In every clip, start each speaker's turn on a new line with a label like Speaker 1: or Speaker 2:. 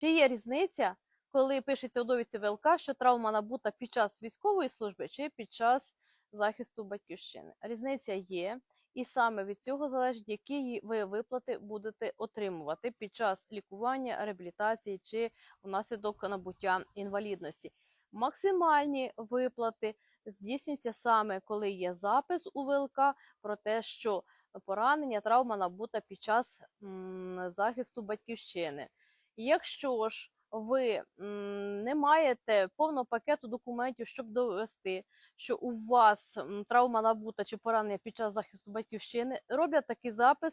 Speaker 1: Чи є різниця, коли пишеться у довідці ВЛК, що травма набута під час військової служби чи під час захисту батьківщини? Різниця є, і саме від цього залежить, які ви виплати будете отримувати під час лікування, реабілітації чи внаслідок набуття інвалідності. Максимальні виплати здійснюються саме коли є запис у ВЛК про те, що поранення, травма набута під час захисту батьківщини. Якщо ж ви не маєте повного пакету документів, щоб довести, що у вас травма набута чи поранення під час захисту батьківщини, роблять такий запис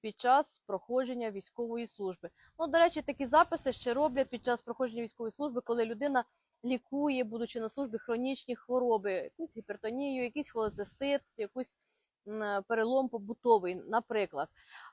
Speaker 1: під час проходження військової служби. Ну, до речі, такі записи ще роблять під час проходження військової служби, коли людина лікує, будучи на службі, хронічні хвороби, якусь гіпертонію, якийсь холецистит, якусь м, перелом побутовий, наприклад.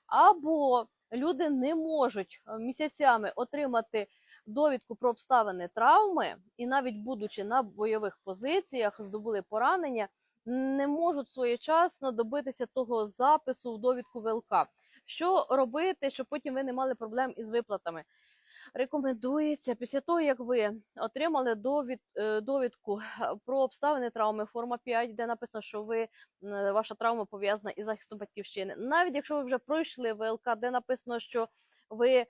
Speaker 1: Або люди не можуть е, місяцями отримати довідку про обставини травми, і навіть будучи на бойових позиціях, здобули поранення, не можуть своєчасно добитися того запису в довідку ВЛК. Що робити, щоб потім ви не мали проблем із виплатами? Рекомендується після того, як ви отримали е, довідку про обставини травми, форма 5, де написано, що ви ваша травма пов'язана із захистом батьківщини. Навіть якщо ви вже пройшли ВЛК, де написано, що ви е,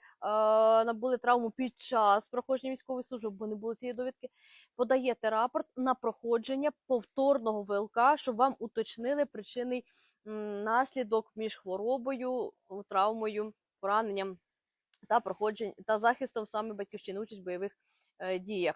Speaker 1: набули травму під час проходження військової служби, бо не було цієї довідки, подаєте рапорт на проходження повторного ВЛК, щоб вам уточнили причинний наслідок між хворобою, травмою, пораненням та проходжень та захистом саме батьківщини, участь в бойових е, діях.